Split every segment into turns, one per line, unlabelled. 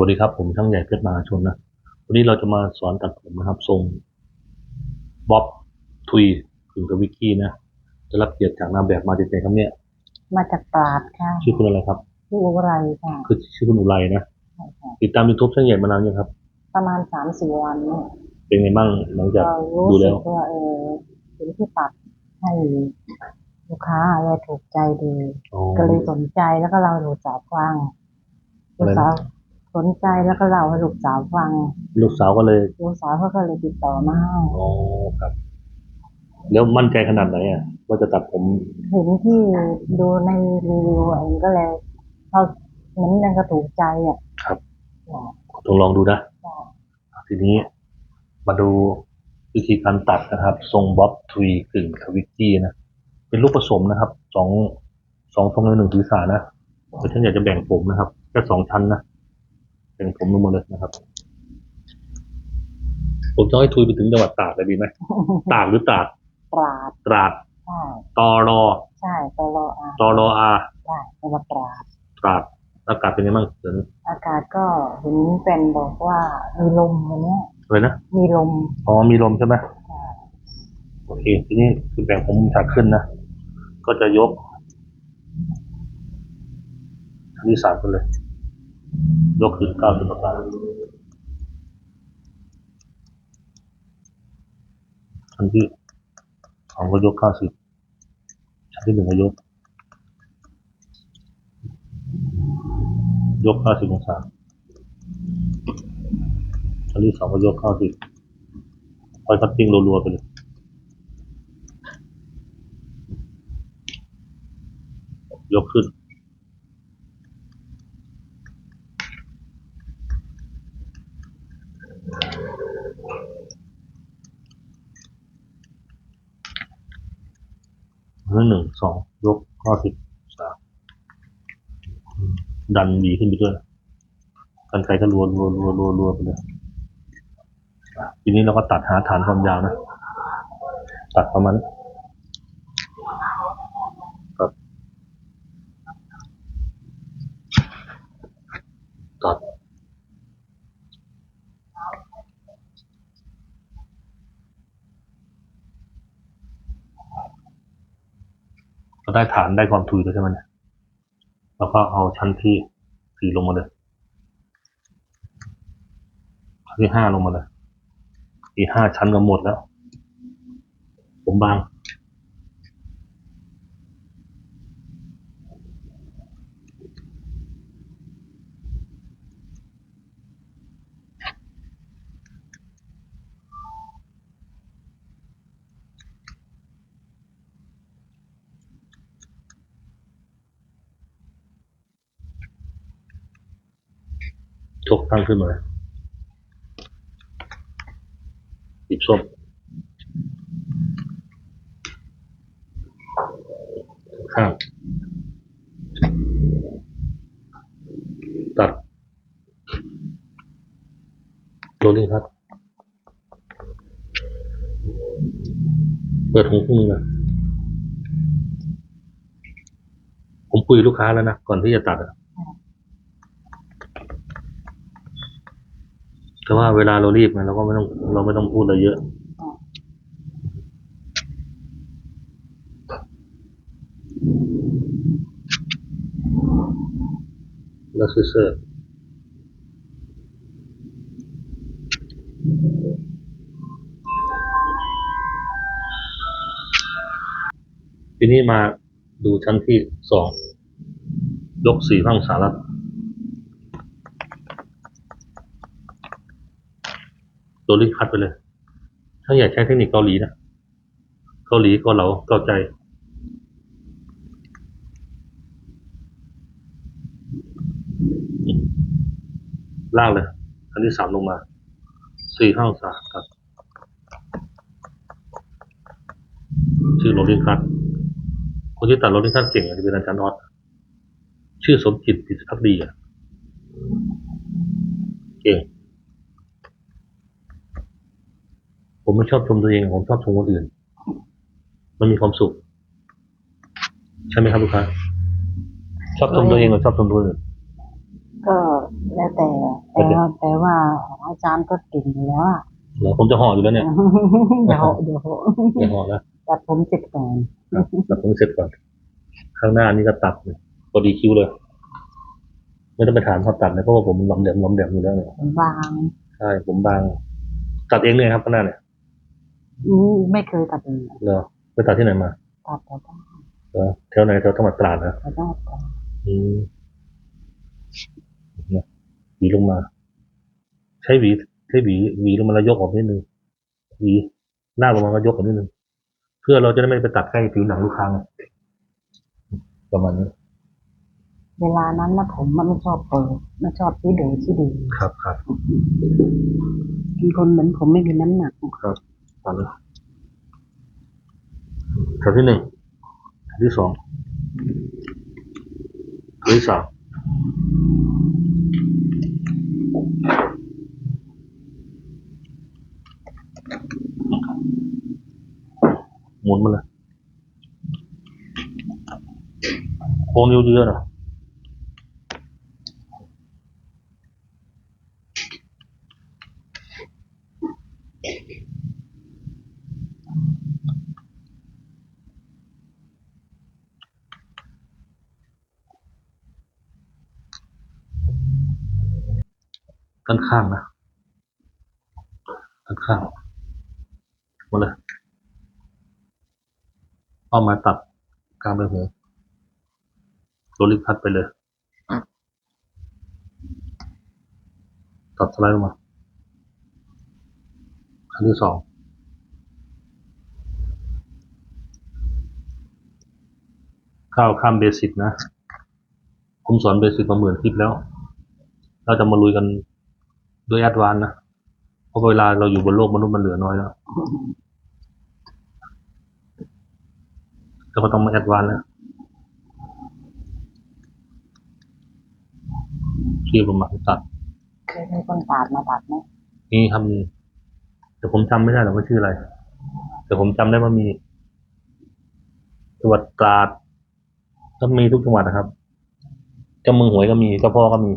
วัสดีครับ ผมช่างใหญ่เพชรมหาชนนะ วันนี้เราจะมาสอนตัดผมนะครับ ทรงบ๊อบทุยถึงกับวิกกี้นะจะรับเกียรติจากนางแบบมาจากไหนครับเนี่ย
มาจากตราดค่ะ
ชื่อคุณอะไรครับ
ที่อุไรค่ะ
คือชื่อคุณอุไรนะ
ใช่ค่ะ
ติดตามยูทูบช่างใหญ่มานานยังครับ
ประมาณสามสี่วันเนี่ย
เป็นไงบ้างหลังจาก
เรารู้
ดู
สึ
แล้ว
กว่าเออสิ่งที่ตัดให้ลูกค้าอะไรถูกใจดี
อ๋อ
ก็เลยสนใจแล้วก็เราให้ลูกสาวฟัง
อะไร
ลู
นะ
กสาว สนใจแล้วก็เราให้ลูกสาวฟัง
ลูกสาวก็เลย
ลูกสาวเขาก็เลยติดต่อมาให้
อ๋อครับ แล้วมั่นใจขนาดไหนอะว่าจะตัดผม
เห็นที่ดูในรีวิวเองก็เลยเขาเหมือนยังก็ถูกใจอะ
ครับ
จ้ะ
ลองลองดูนะ
จ้ะ
ทีนี้มาดูวิธีการตัดนะครับ ทรงบ๊อบทวีกึ่งทวิกกี้นะ เป็นลูกผสมนะครับสองสองทรงในหนึ่งศีรษะนะแต่ฉันอยากจะแบ่งผมนะครับแค่สองชั้นนะ แบ่งผมลงมาเลยนะครับ ผมจะให้ทุยไปถึงจังหวัดตราดเลยดีไหมตากหรือตราด
ตราด
ตราด
ใช่
ตอรอ
ใช่ตลออา
ตอรออา
ใช่จังหวัดตราด
ตราดอากาศเป็นยังไงบ้างเดี๋ยวนี้
อากาศก็เห็นแฟนบอกว่ามีลมวันเนี้ย
เลยนะ
มีลม
อ๋อมีลมใช่ไหม
ใช่
โอเคทีนี้คือแบ่งผมฉากขึ้นนะก็จะยกชั้นที่สามกันเลย ยกขึ้นเก้าสิบองศาชั้นที่สองก็ยกเก้าสิบชั้นที่หนึ่งก็ยก ยกเก้าสิบองศาชั้นที่สองก็ยกเก้าสิบคอยคัตติ้งรัวๆไปเลยยกขึ้น เรื่องหนึ่งสองยกข้อสิบสามดันดีขึ้นไปด้วยกันไกลก็รัวรัวรัวรัวรัวไปเลยทีนี้เราก็ตัดหาฐานความยาวนะ ตัดประมาณนี้ครับตัด ก็ ได้ฐานได้ความทุยแล้วใช่ไหมเนี่ยแล้วก็เอาชั้นที่สี่ลงมาเลยชั้นที่ห้าลงมาเลยอีห้าชั้นก็หมดแล้ว ผมบาง ชกตั้งขึ้นมาเลยหยิบส้มข้างตัดโรลลิ่งครับเปิดหูพึ่งนะผมคุยลูกค้าแล้วนะ ก่อนที่จะตัดอะ แต่ว่าเวลาเรารีบเราก็ไม่ต้องเราไม่ต้องพูดอะไรเยอะแล้วคือเสิร์ฟทีนี้มาดูชั้นที่สองยกสี่พังสารัต ตัวลิคัดไปเลย ถ้าอยากใช้เทคนิคเกาหลีนะ เกาหลีเก็เราเกาใจลากเลย อันที่สามลงมา สี่ห้าองศาครับ ชื่อโรลิงคัตคนที่ตัดโรลิงคัตเก่งอาจจะเป็นอาจารย์ออสชื่อสมจิตติดพักดีอะ เก่ง ผม ไม่ชอบชมตัวเอง ผมชอบชมคนอื่น มันมีความสุข ใช่ไหมครับลูกค้าชอบชมตัวเองหรือชอบชมตัวอื่น
ก็แล้วแต่แต่ว่าแต่ว่าอาจารย์ก็เก่งอยู่แล้วอะ
เดี๋ยวผมจะห่ออยู่แล้วเนี่ย
เดี๋ยวเดี๋ยว
จะห่อแล้ว
ตัดผมเสร็จก่อน
ครับตัดผมเสร็จก่อน ข้างหน้านี่ก็ตัดเลยพอดีคิ้วเลย ไม่ต้องไปถามเขาตัดเลยเพราะว่าผมหลอมแหลมหลอมแหลมอยู่แล้วเนี่ย
ผมบาง
ใช่ ผมบาง ตัดเองเลยครับข้างหน้าเนี่ย
อืมไม่เคยตัดเลย
เหรอไปตัดที่ไหนมา
ตัดแต่ต้อง
เหรอแถวไหนแถวจังหวัดตราดนะ
แต่ต้องตัด
อืมเนี่ยหวีลงมา ใช้หวีใช้หวีหวีลงมาแล้วยกออกนิดนึงหวีลากลงมาก็ยกออกนิดนึงเพื่อเราจะได้ไม่ไปตัดใกล้ผิวหนังลูกค้าไงประมาณนี้
เวลานั้นนะผมมันไม่ชอบเปิดไม่ชอบที่เดือที่ดี
ครับครับ
เป็นคนเหมือนผมไม่มีน้ำหนัก
ครับ ตามนี้แถวที่หนึ่งแถวที่สองแถวที่สามหมุนมาเลยโค้งเยอะๆนะ ข้างนะด้านข้างมาเลยเอามาตัดกลางใบหูโรลลิงพัดไปเลยตัดสไลด์ลงมาอันที่สองข้าวข้ามเบสิกนะ ผมสอนเบสิกมาหมื่นคลิปแล้ว เราจะมาลุยกัน ด้วยแอดวานซ์นะ เพราะเวลาเราอยู่บนโลกมนุษย์มันเหลือน้อยแล้วเราก็ต้องมาแอดวานซ์แล้วที่ผมมาตัด
เคยมีคนตัดมาตัดไหม
มีทำแต่ผมจำไม่ได้หรอกว่าชื่ออะไร แต่ผมจำได้ว่ามีจังหวัดตราดก็มีทุกจังหวัดนะครับเจ้าเมืองหวยก็มีเจ้าพ่อก็มี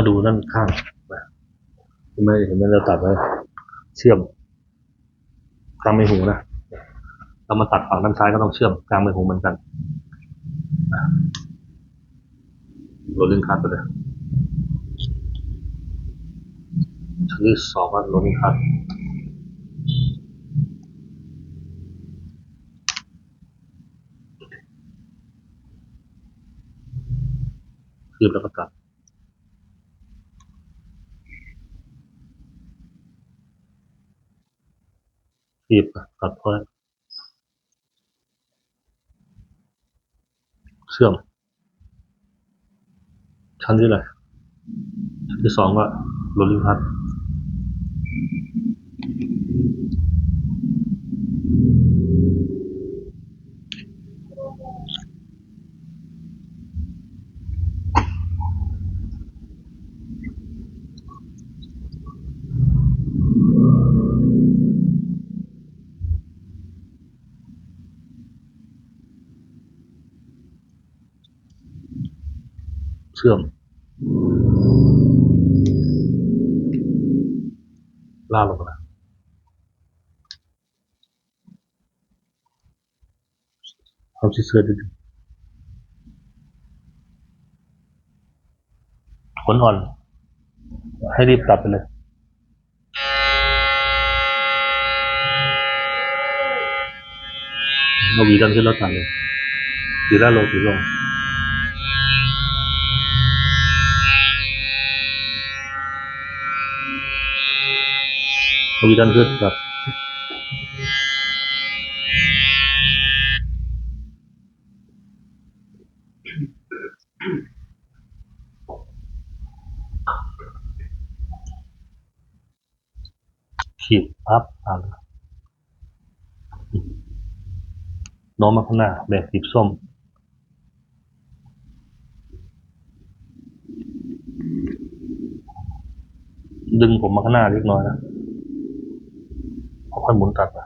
มาดูด้านข้างนะเห็นไหมเห็นไหมเราตัดไว้เชื่อมกลางใบหูนะเรามาตัดฝั่งด้านซ้ายก็ต้องเชื่อมกลางใบหูเหมือนกันโรลลิ่งคัทไปเลยชั้นที่สองก็โรลลิ่งคัทคืบแล้วก็ตัด คีบตัดพ้อยเชื่อม ชั้นที่อะไรชั้นที่สองก็โรลิงพัด เชื่อมลาลงมาเอาที่เสื้อดูขนอ่อน ให้รีบตัดไปเลยเอาวีดันขึ้นแล้วตัดเลยถือด้านลงถือลง วีดันขึ้นตัดขีดปั๊บอ่านน้มมาข้างหน้าแบบสีส้มดึงผมมาข้างหน้าเล็กน้อยนะ ค่อยหมุนตัดไป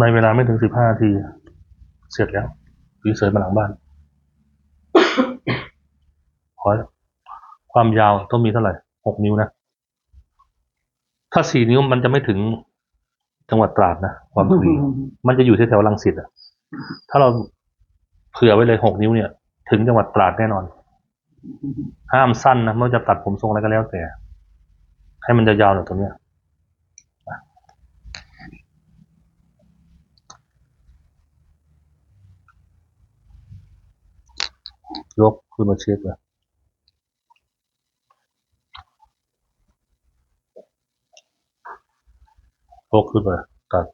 ในเวลาไม่ถึงสิบห้าที เสร็จแล้วรีเสิร์ชมาหลังบ้านขอความยาวต้องมีเท่าไหร่หกนิ้วนะ ถ้าสี่นิ้วมันจะไม่ถึงจังหวัดตราดนะความถี่มันจะอยู่แถวลังสิตอะถ้าเราเผื่อไว้เลยหกนิ้วเนี่ย ถึงจังหวัดตราดแน่นอน ห้ามสั้นนะไม่ว่าจะตัดผมทรงอะไรก็แล้วแต่ ให้มันยาวๆหน่อยตรงเนี้ยยกขึ้นมาเช็คเลยยกขึ้นมาตัด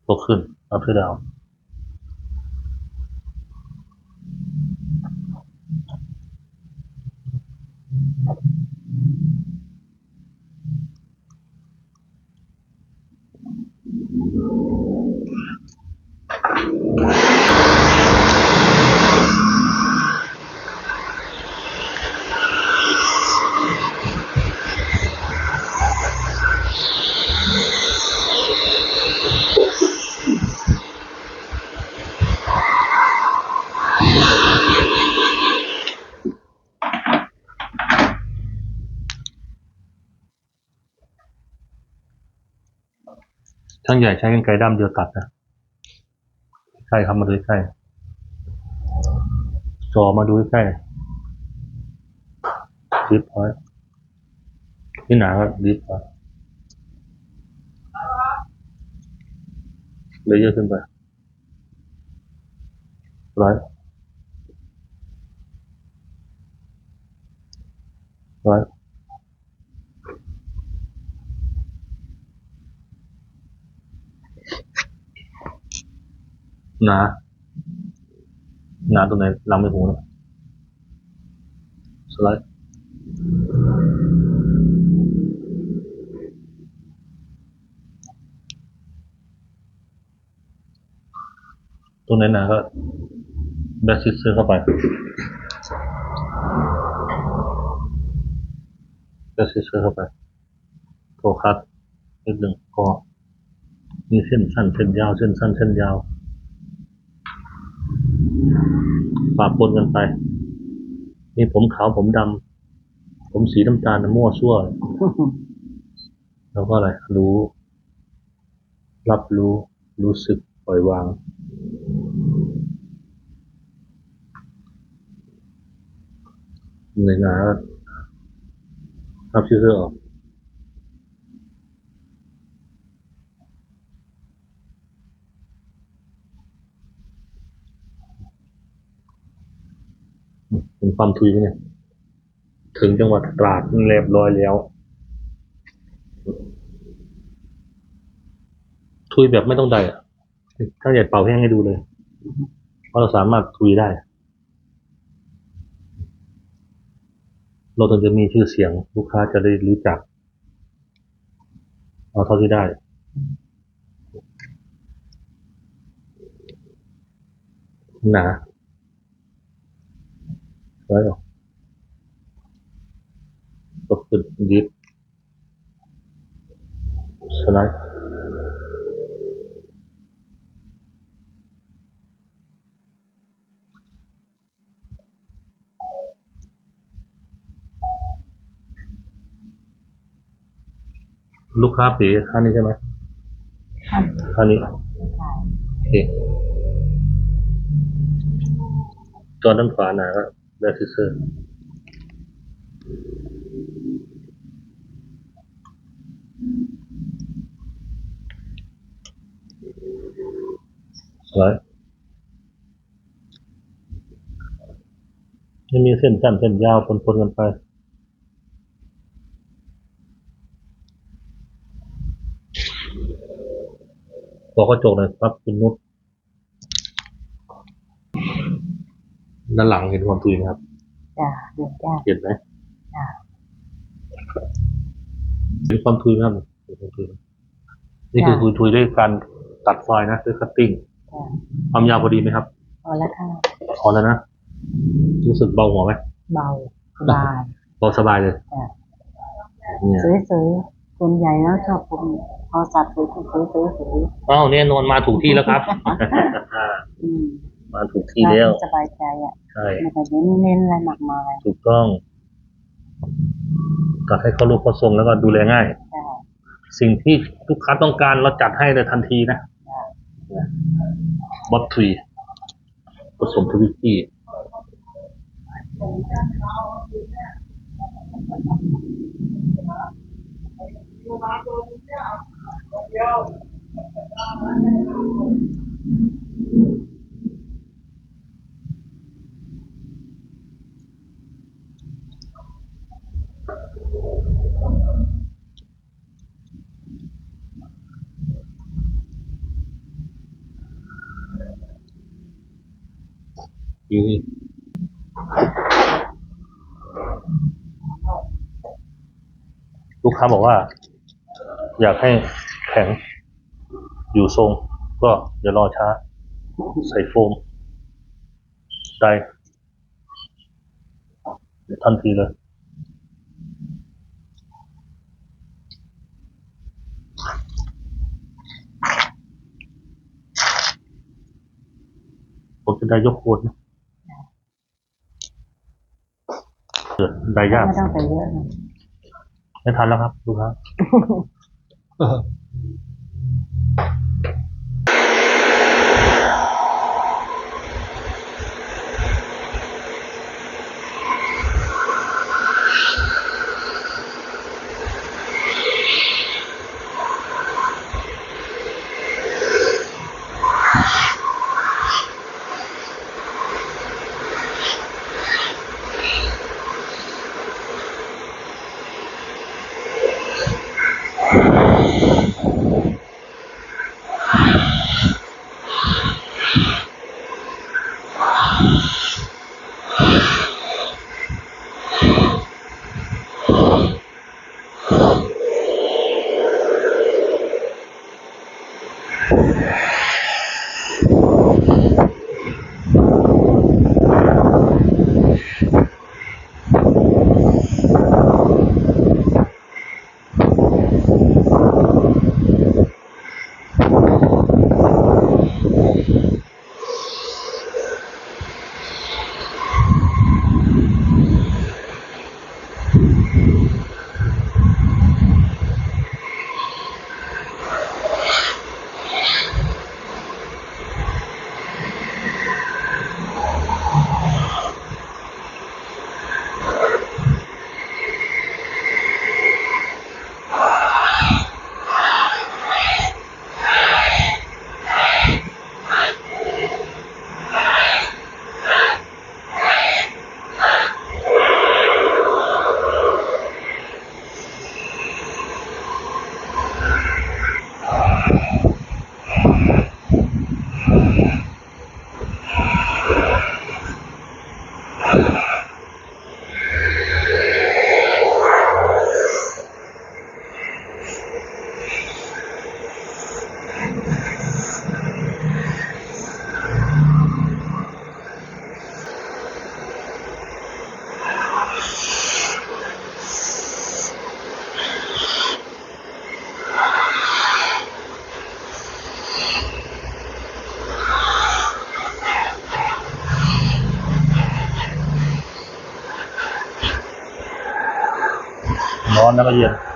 ย กขึ้นอัพดาว ช่างใหญ่ใช้กรรไกรด้ามเดียวตัดนะใช่ครับมาดูใกล้จอมาดูใกล้ดิฟพอยนี่หนาก็ดิฟพอยเลเยอะขึ้นไปร้อยร้อย หนาหนาตรงไหนหลังไม่หูนะสไลด์ตรงไหนหนาก็แบสซิสเซอร์เข้าไปแบสซิสเซอร์เข้าไปโฟกัสนิดหนึ่งพอมีเส้นสั้นเส้นยาวเส้นสั้นเส้นยาว ปะปนกันไปมีผมขาวผมดำผมสีน้ำตาลน่ะมั่วซั่วแล้วก็อะไร รู้ รับรู้ รู้สึกปล่อยวาง ในหนารับชื่อเสื้อออก เป็นความทุยไหมเนี่ย ถึงจังหวัดตราดเรียบร้อยแล้ว ทุยแบบไม่ต้องใดอะถ้าอยากเป่าแห้งให้ดูเลยเพราะเราสามารถทุยได้ เราถึงจะมีชื่อเสียงลูกค้าจะได้รู้จัก เอาเท่าที่ได้หนา ร้อยออกก็ขึ้นดิฟสไลด์ลูกค้าปีค่านี้ใช่ไหม
ท่าน
ค่านี้
ใช่
โอเคจอด้านขวาหนา ก็แบคซิเซอร์สวยไม่มีเส้นสั้นเส้นยาวปนๆกันไปขอกระจกหน่อยครับคุณนุช ด้านหลังเห็นความทุยไหมครับ
จ้ะเดือนจ้า
เห็นไหม
จ้ะ
เห็นความทุยไหมครับเห็นความทุยไหมนี่คือทุยทุยด้วยการตัดไฟล์นะด้วยคัตติ้ง
จ้ะ
ความยาวพอดีไหมครับ
พอแล้วค่ะ
พอแล้วนะรู้สึกเบาหัวไหม
เบาสบาย
พอสบายเลย
จ้ะ
เนี่ย
สวยๆส่วนใหญ่แล้วชอบผมพอสัตว์สวยๆสวยๆสวย
อ้าวเนี่ยนอนมาถูกที่แล้วครับ
ๆอืม
มาถูกที่แล้ว
สบายใจอะ
ใช่
ไม่ต้องเน้นเน้นอะไรมากมาย
ถูกต้องก็ให้เขารู้เขาทรงแล้วก็ดูแลง่าย
ใช่
สิ่งที่ลูกค้าต้องการเราจัดให้เลยทันทีนะ
ใช่
บอสทรีผสมทวิตตี้ นี่ลูกค้าบอกว่า อยากให้แข็งอยู่ทรง ก็อย่ารอช้า ใส่โฟมได้ทันทีเลย ผมจะได้ยกโคนนะเกิดได้ยาก
ไม่ต้องใส่เยอะนะ
ไม่ทันแล้วครับลูกค้าร้อ น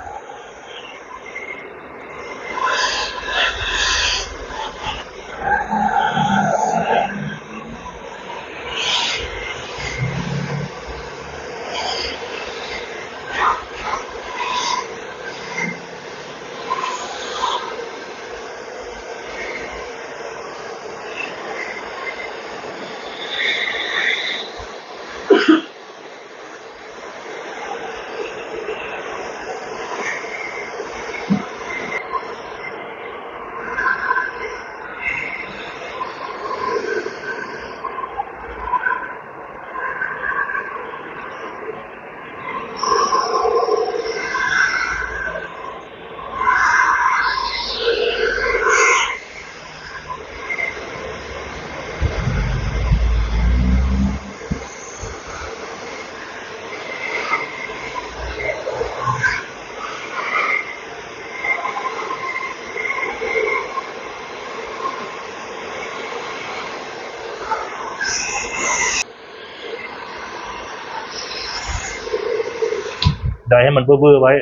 ให้มันเบ้อๆไว้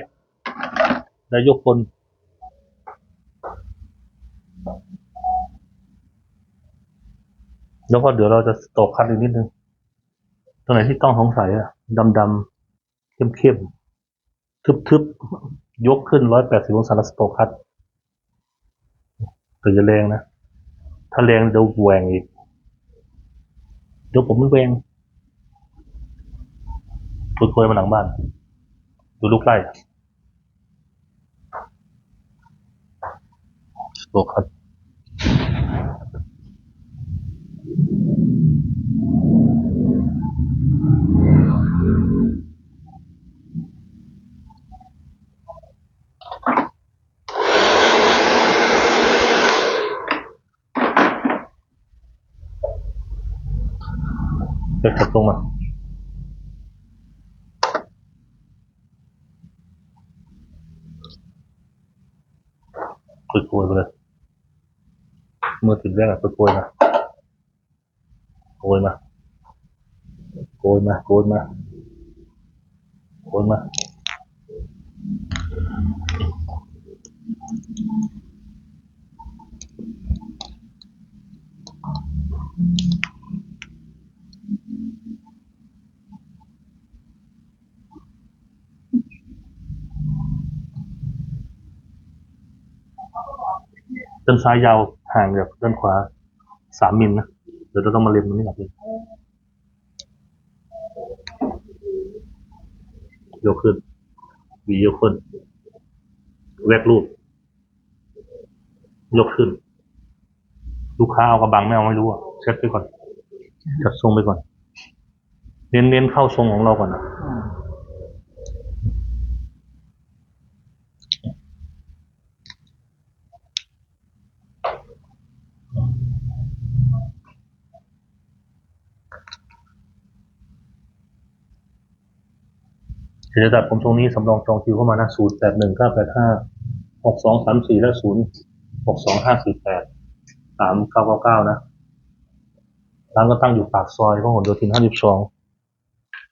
แล้วยกคนแล้วก็เดี๋ยวเราจะตกคัดอีกนิดนึง ตรงไหนที่ต้องสงสัยอะดำๆเข้มๆทึบๆยกขึ้นร้อยแปดสิบองศาแล้วสโตคัดแต่จะแรงนะ ถ้าแรงเดี๋ยวแหวงอีกเดี๋ยวผมมันแหวงคุยคุยมาหลังบ้าน ดูลูกไล่สโตคัดเด็กขับตรงมาคุยคุยไปเลย เมื่อติดแรกอะคุยคุยมาโก ห่างจากด้านขวาสามมิลนะเดี๋ยวเราต้องมาเรียนมันนี่หนักเลยยกขึ้นวียกขึ้นแวกรูป ยกขึ้น ลูกค้าเอากระบังไม่เอาไม่รู้อะเช็ดไปก่อนจัดทรงไปก่อน เน้นเน้นเข้าทรงของเราก่อนนะ
อืม
เดี๋ยวจะตัดผมตรงนี้สำรองจองคิวเข้ามานะศูนย์แปดหนึ่งเก้าแปดห้าหกสองสามสี่และศูนย์หกสองห้าสี่แปดสามเก้าเก้าเก้านะร้านก็ตั้งอยู่ปากซอยพหลโยธินห้าสิบสอง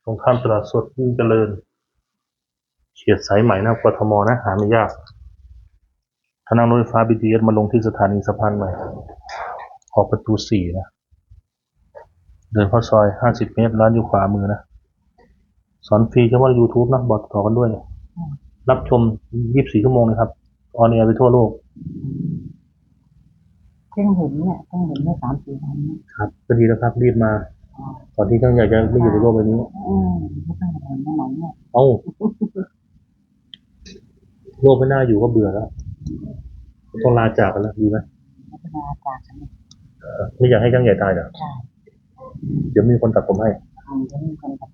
ตรงข้ามตลาดสดยิ่งเจริญ เฉียดสายใหม่นะกทมนะหาไม่ยากถ้านั่งรถไฟฟ้า BTS มาลงที่สถานีสะพานใหม่ออกประตูสี่นะ เดินเข้าซอยห้าสิบเมตรร้านอยู่ขวามือนะ สอนฟรีเฉพาะใน YouTube นะบอกต่อกันด้วย รับชม 24 ชั่วโมงนะครับ ออนแอร์ไปทั่วโลก
เพิ่งเห็นเนี่ยเพิ่งเห็นได้สามสี่วันเนี่ย
ครับก็ดีแล้วครับ รีบมา
อ๋อ
ก่อนที่ท่านอยากจะไม่อยู่ในโลกใบนี้
อืมไม่ต้องเห็นได้ไหนเนี่ย
เอ้าโลกไม่น่าอยู่ก็เบื่อแล้ว ต้องลาจากกันแล้วดีไหม
พัฒนาจากกันเนี่ย
เออไม่อยากให้ช่างใหญ่ตายเหรอ
ใช่
เดี๋ยวมีคนตัดผมให้
อืมจะมีคนแบบ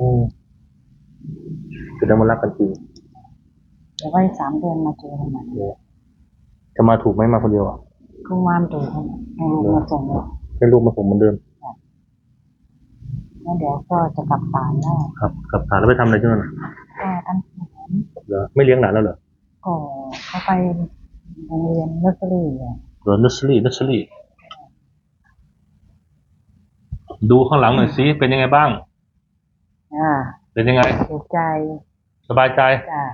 นี้เนี่ย
อืมจะได้มารักกันจริง
เดี๋ยวไว้สามเดือนมาเจอกันใหม่
จะมาถูกไหมมาคนเดียวอะ
ครูมามดูให้ให้ลูกมาส่งเลย
ให้ลูกมาผมเหมือนเดิม
แล้วเดี๋ยวก็จะกลับศาลแล้ว
ครับกลับฐานแล้วไปทำอะไรที่นั่นน่ะ
ก็ท่านเขียน
เหรอไม่เลี้ยงหลานแล้วเหรอ
ก็เขาไปโรงเรียนเนอร์เซอรี่อะ
เหรอ nursery nursery ดูข้างหลังหน่อยสิเป็นยังไงบ้าง
อ่า
เป็นยังไง
ถูกใจ
สบายใจ
จ้ะ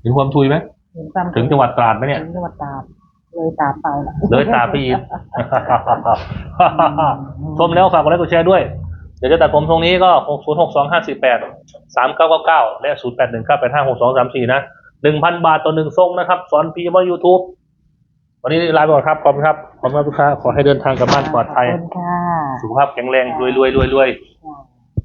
เห็นความทุยไหม
เห็นความ
ถึงจังหวัดตราดไหมเนี่ย
ถึงจังหวัดตราดเลยตราดไปละ
เลยตาไปอีก ชมแล้วฝากกดไลค์กดแชร์ด้วย เดี๋ยวจะตัดผมตรงนี้ก็หกศูนย์หกสองห้าสี่แปดสามเก้าเก้าเก้าและศูนย์แปดหนึ่งเก้าแปดห้าหกสองสามสี่นะหนึ่งพันบาทต่อหนึ่งทรงนะครับ สอนฟรีบนยูทูบวันนี้ลาไปก่อนครับ ขอบคุณครับ ขอบคุณครับทุกท่านขอให้เดินทางกลับบ้านปลอดภัย
ขอบคุณค่ะ
สุขภาพแข็งแรงรวยรวยรวยรวย
จ้ะ